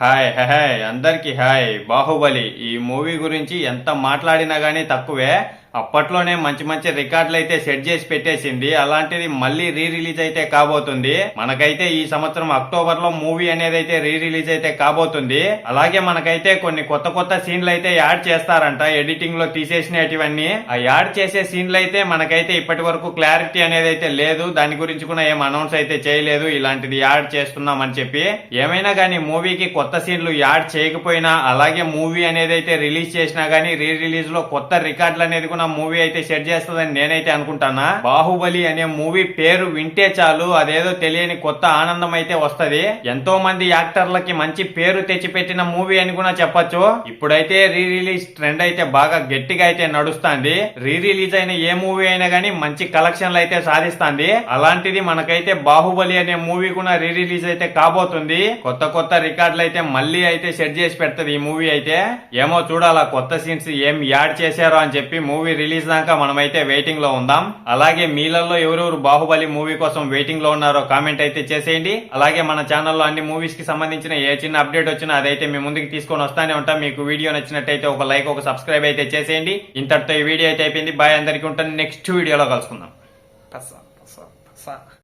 Hi hi, అందరికీ hi. Baahubali ఈ movie గురించి ఎంత మాట్లాడినా కానీ తక్కువే. అప్పట్లోనే మంచి మంచి రికార్డులు అయితే సెట్ చేసి పెట్టేసింది. అలాంటిది మళ్ళీ రీ రిలీజ్ అయితే కాబోతుంది. మనకైతే ఈ సంవత్సరం అక్టోబర్లో మూవీ అనేది అయితే రీ రిలీజ్ అయితే కాబోతుంది. అలాగే మనకైతే కొన్ని కొత్త కొత్త సీన్లు అయితే యాడ్ చేస్తారంట. ఎడిటింగ్లో తీసేసినటివన్నీ. ఆ యాడ్ చేసే సీన్లు అయితే మనకైతే ఇప్పటి వరకు క్లారిటీ అనేది అయితే లేదు. దాని గురించి కూడా ఏం అనౌన్స్ అయితే చేయలేదు. ఇలాంటిది యాడ్ చేస్తున్నాం అని చెప్పి. ఏమైనా కానీ మూవీకి కొత్త సీన్లు యాడ్ చేయకపోయినా అలాగే మూవీ అనేది అయితే రిలీజ్ చేసినా గానీ రీ రిలీజ్లో కొత్త రికార్డులు అనేది కూడా మూవీ అయితే సెట్ చేస్తుందని నేనైతే అనుకుంటానా. బాహుబలి అనే మూవీ పేరు వింటే చాలు అదేదో తెలియని కొత్త ఆనందం అయితే వస్తది. ఎంతో మంది యాక్టర్లకి మంచి పేరు తెచ్చిపెట్టిన మూవీ అని కూడా చెప్పొచ్చు. ఇప్పుడైతే రీ రిలీజ్ ట్రెండ్ అయితే బాగా గట్టిగా అయితే నడుస్తుంది. రీ రిలీజ్ అయిన ఏ మూవీ అయినా గానీ మంచి కలెక్షన్లు అయితే సాధిస్తాంది. అలాంటిది మనకైతే బాహుబలి అనే మూవీ కూడా రీ రిలీజ్ అయితే కాబోతుంది. కొత్త కొత్త రికార్డులు అయితే మళ్ళీ అయితే సెట్ చేసి పెడుతుంది ఈ మూవీ అయితే. ఏమో చూడాలా కొత్త సీన్స్ ఏం యాడ్ చేశారో అని చెప్పి మూవీ రిలీజ్ దాకా మనమైతే వెయిటింగ్లో ఉందాం. అలాగే మీలలో ఎవరెవరు బాహుబలి మూవీ కోసం వెయిటింగ్లో ఉన్నారో కామెంట్ అయితే చేసేయండి. అలాగే మన ఛానల్లో అన్ని మూవీస్కి సంబంధించిన ఏ చిన్న అప్డేట్ వచ్చినా అదైతే మీ ముందుకు తీసుకొని వస్తానే ఉంటాం. మీకు వీడియో నచ్చినట్టయితే ఒక లైక్ ఒక సబ్స్క్రైబ్ అయితే చేసేయండి. ఇంతటితో ఈ వీడియో అయితే అయిపోయింది. బాయ్ అందరికీ ఉంటాను. నెక్స్ట్ వీడియోలో కలుసుకుందాం.